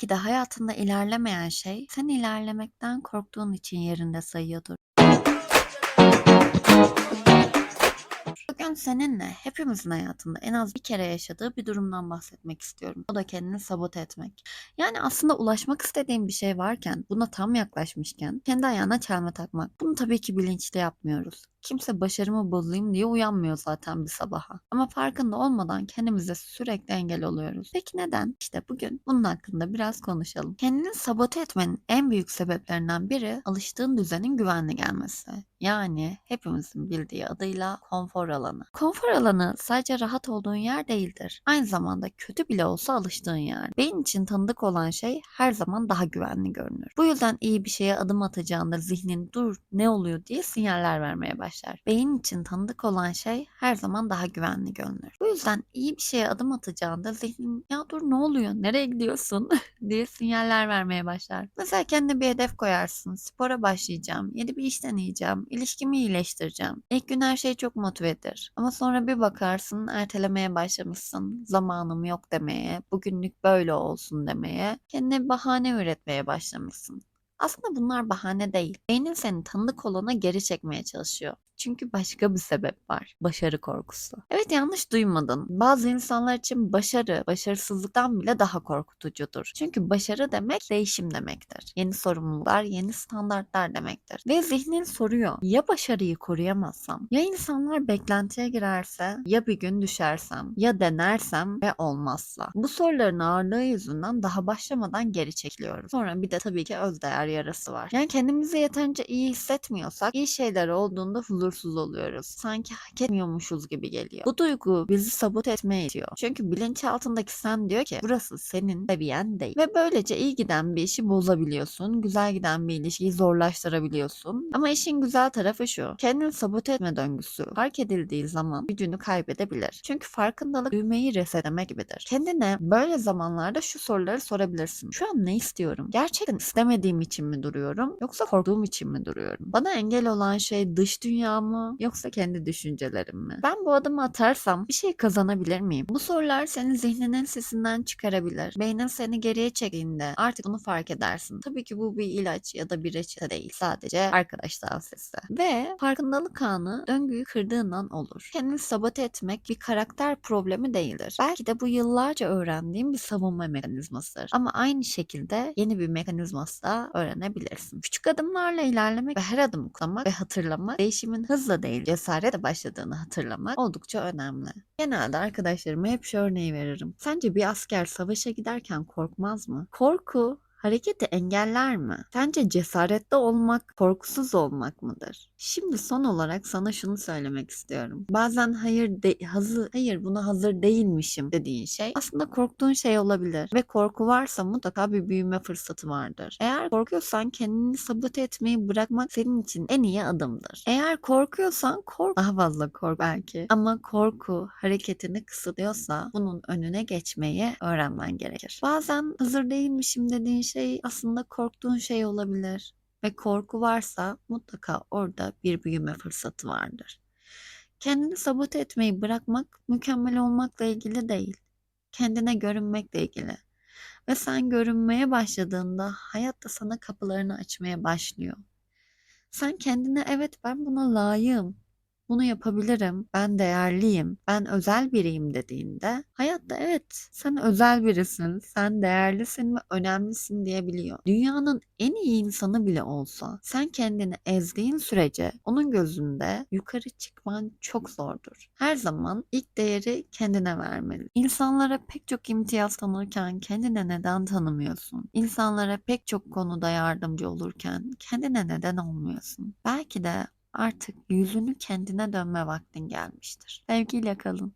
Belki de hayatında ilerlemeyen şey sen ilerlemekten korktuğun için yerinde sayıyordur. Bugün seninle hepimizin hayatında en az bir kere yaşadığı bir durumdan bahsetmek istiyorum. O da kendini sabote etmek. Yani aslında ulaşmak istediğin bir şey varken, buna tam yaklaşmışken kendi ayağına çelme takmak. Bunu tabii ki bilinçli yapmıyoruz. Kimse başarımı bozayım diye uyanmıyor zaten bir sabaha. Ama farkında olmadan kendimize sürekli engel oluyoruz. Peki neden? İşte bugün bunun hakkında biraz konuşalım. Kendini sabote etmenin en büyük sebeplerinden biri alıştığın düzenin güvenli gelmesi. Yani hepimizin bildiği adıyla konfor alanı. Konfor alanı sadece rahat olduğun yer değildir. Aynı zamanda kötü bile olsa alıştığın yer. Beyin için tanıdık olan şey her zaman daha güvenli görünür. Bu yüzden iyi bir şeye adım atacağında zihnin dur ne oluyor diye sinyaller vermeye başlar. Beyin için tanıdık olan şey her zaman daha güvenli görünür. Bu yüzden iyi bir şeye adım atacağında zihnin ya dur ne oluyor nereye gidiyorsun diye sinyaller vermeye başlar. Mesela kendine bir hedef koyarsın. Spora başlayacağım, yeni bir iş deneyeceğim, ilişkimi iyileştireceğim. İlk gün her şey çok motivedir. Ama sonra bir bakarsın ertelemeye başlamışsın. Zamanım yok demeye, bugünlük böyle olsun demeye, kendine bahane üretmeye başlamışsın. Aslında bunlar bahane değil. Beynin seni tanıdık olana geri çekmeye çalışıyor. Çünkü başka bir sebep var. Başarı korkusu. Evet yanlış duymadın. Bazı insanlar için başarı, başarısızlıktan bile daha korkutucudur. Çünkü başarı demek değişim demektir. Yeni sorumluluklar, yeni standartlar demektir. Ve zihnin soruyor. Ya başarıyı koruyamazsam? Ya insanlar beklentiye girerse? Ya bir gün düşersem? Ya denersem ve olmazsa? Bu soruların ağırlığı yüzünden daha başlamadan geri çekiliyoruz. Sonra bir de tabii ki özdeğer yarası var. Yani kendimizi yeterince iyi hissetmiyorsak iyi şeyler olduğunda huzursuz oluyoruz. Sanki hak etmiyormuşuz gibi geliyor. Bu duygu bizi sabote etmeye itiyor. Çünkü bilinçaltındaki sen diyor ki burası senin seviyen değil. Ve böylece iyi giden bir işi bozabiliyorsun. Güzel giden bir ilişkiyi zorlaştırabiliyorsun. Ama işin güzel tarafı şu. Kendini sabote etme döngüsü fark edildiği zaman gücünü kaybedebilir. Çünkü farkındalık düğmeyi resetleme gibidir. Kendine böyle zamanlarda şu soruları sorabilirsin. Şu an ne istiyorum? Gerçekten istemediğim için mi duruyorum? Yoksa korktuğum için mi duruyorum? Bana engel olan şey dış dünya mı? Yoksa kendi düşüncelerim mi? Ben bu adımı atarsam bir şey kazanabilir miyim? Bu sorular senin zihninin sesinden çıkarabilir. Beynin seni geriye çektiğinde artık bunu fark edersin. Tabii ki bu bir ilaç ya da bir reçete değil. Sadece arkadaş tavsiyesi. Ve farkındalık anı döngüyü kırdığından olur. Kendini sabote etmek bir karakter problemi değildir. Belki de bu yıllarca öğrendiğim bir savunma mekanizmasıdır. Ama aynı şekilde yeni bir mekanizması da öğrenebilirsin. Küçük adımlarla ilerlemek ve her adımı kutlamak ve hatırlamak değişimin hızla değil cesaretle başladığını hatırlamak oldukça önemli. Genelde arkadaşlarıma hep şu örneği veririm. Sence bir asker savaşa giderken korkmaz mı? Korku hareketi engeller mi? Sence cesaretli olmak, korkusuz olmak mıdır? Şimdi son olarak sana şunu söylemek istiyorum. Bazen hayır de, hazır, hayır buna hazır değilmişim dediğin şey aslında korktuğun şey olabilir ve korku varsa mutlaka bir büyüme fırsatı vardır. Eğer korkuyorsan kendini sabote etmeyi bırakmak senin için en iyi adımdır. Eğer korkuyorsan kork daha fazla kork belki ama korku hareketini kısıtlıyorsa bunun önüne geçmeyi öğrenmen gerekir. Bazen hazır değilmişim dediğin şey aslında korktuğun şey olabilir ve korku varsa mutlaka orada bir büyüme fırsatı vardır. Kendini sabote etmeyi bırakmak mükemmel olmakla ilgili değil. Kendine görünmekle ilgili. Ve sen görünmeye başladığında hayat da sana kapılarını açmaya başlıyor. Sen kendine evet ben buna layığım. Bunu yapabilirim. Ben değerliyim. Ben özel biriyim dediğinde hayatta evet sen özel birisin. Sen değerlisin ve önemlisin diyebiliyor. Dünyanın en iyi insanı bile olsa sen kendini ezdiğin sürece onun gözünde yukarı çıkman çok zordur. Her zaman ilk değeri kendine vermeli. İnsanlara pek çok imtiyaz tanırken kendine neden tanımıyorsun? İnsanlara pek çok konuda yardımcı olurken kendine neden olmuyorsun? Belki de artık yüzünü kendine dönme vaktin gelmiştir. Sevgiyle kalın.